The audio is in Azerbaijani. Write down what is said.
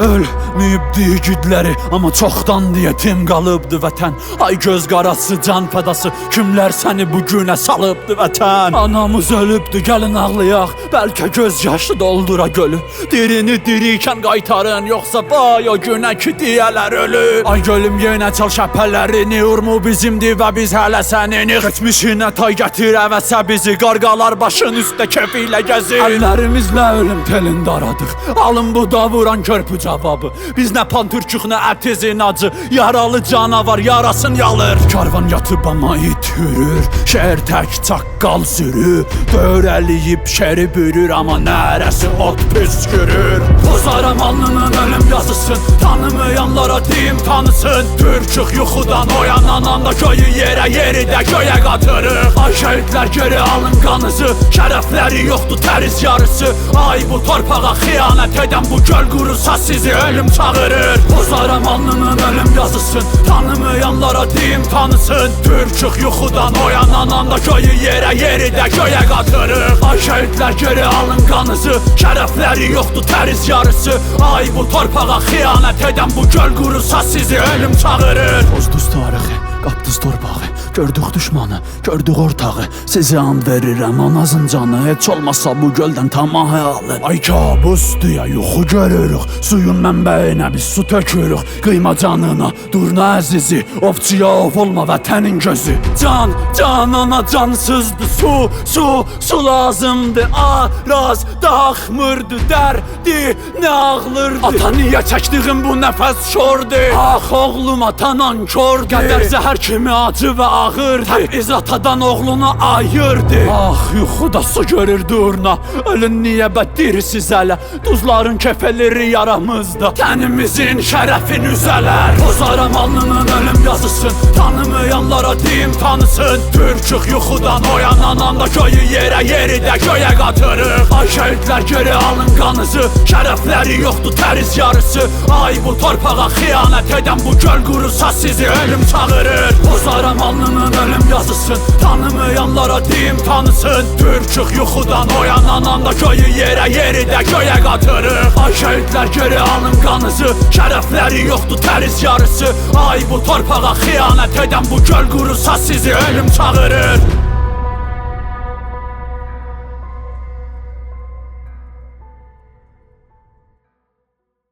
Ölməyibdi igidləri, amma çoxdandı yetim qalıbdı vətən. Ay göz qarası, can fədası, kimlər səni bu günə salıbdı vətən. Anamız ölübdü, gəlin ağlayaq, bəlkə göz yaşı doldura gölü. Dirini dirikən qaytarın, yoxsa vay o günə ki deyələr ölü. Ay gölüm yenə çal şəpələrini, urmu bizimdir və biz hələ sənini. Keçmişinə tay gətir əvəsə bizi, qarqalar başın üstə kefi ilə gəzir. Əllərimizlə ölüm telində aradıq, alın bu da vuran körpü cavabı. Biz nə pantürkük, nə ətizin acı, yaralı canavar yarasın yalır. Karvan yatıb amma it hürür, şəhər tək çaqqal sürü. Dörəliyib şəri bürür, amma nərəsi ot püskürür. Pozaram alnının ölüm yazısın, tanımayanlara deyim tanısın. Türkük yuxudan oyanan anda köyü yerə, yeri də göyə qatırıq. Ay şəhidlər geri alın qanızı, şərəfləri yoxdur təriz yarısı. Ay bu torpağa xiyanət edən bu göl qurusa sizi ölüm çağırır. Pozaram alnının ölüm yazısın, tanımayanlara deyim tanısın. Türkük yuxudan oyanan anda köyü yerə, yeri də göyə qatırıq. Ay şəhidlər geri alın qanızı, şərəfləri yoxdur təriz yarısı. Ay bu torpağa xiyanət edən bu göl qurusa sizi ölüm çağırır. Pozduz tarixi, qapdız torpağı, gördük düşmanı, gördük ortağı. Sizə and verirəm anasın canı, heç olmasa bu göldən tamah alır. Ay kabusdur ya, yuxu görürük, suyun mənbəyinə biz su tökürük. Qıyma canına, durna əzizi, ovçuya ov olma vətənin gözü. Can, canana cansızdı su, su, su lazımdı. Araz daxmırdı dərdi, nə ağlırdı. Ata niyə çəkdiğin bu nəfəs şordu? Ax oğlum atanan kördi. Qədər zəhər kimi acı və ağırdı. Təbiz atadan oğlunu ayırdı. Ah yuxuda su görür durna. Ölün niyə bəddirsiz hələ? Duzların kefələri yaramızda. Tənimizin şərəfin üzələr. Pozaram alnının ölüm yazısın. Tanımayanlara deyim tanısın. Türkük yuxudan oyanan anda köyü yerə, yeri də göyə qatırıq. Ay şəhidlər geri alın qanızı. Şərəfləri yoxdur təriz yarısı. Ay bu torpağa xiyanət edən bu göl qurusa sizi ölüm çağırır. Pozaram alnının ölüm yazısın. Tanımayanlara deyim tanısın. Türkük yuxudan oyanan anda köyü yerə, yeri də göyə qatırıq. Ay şəhidlər geri alın qanızı. Şərəfləri yoxdur təriz yarısı. Ay bu torpağa xiyanət edən bu göl qurusa sizi ölüm çağırır.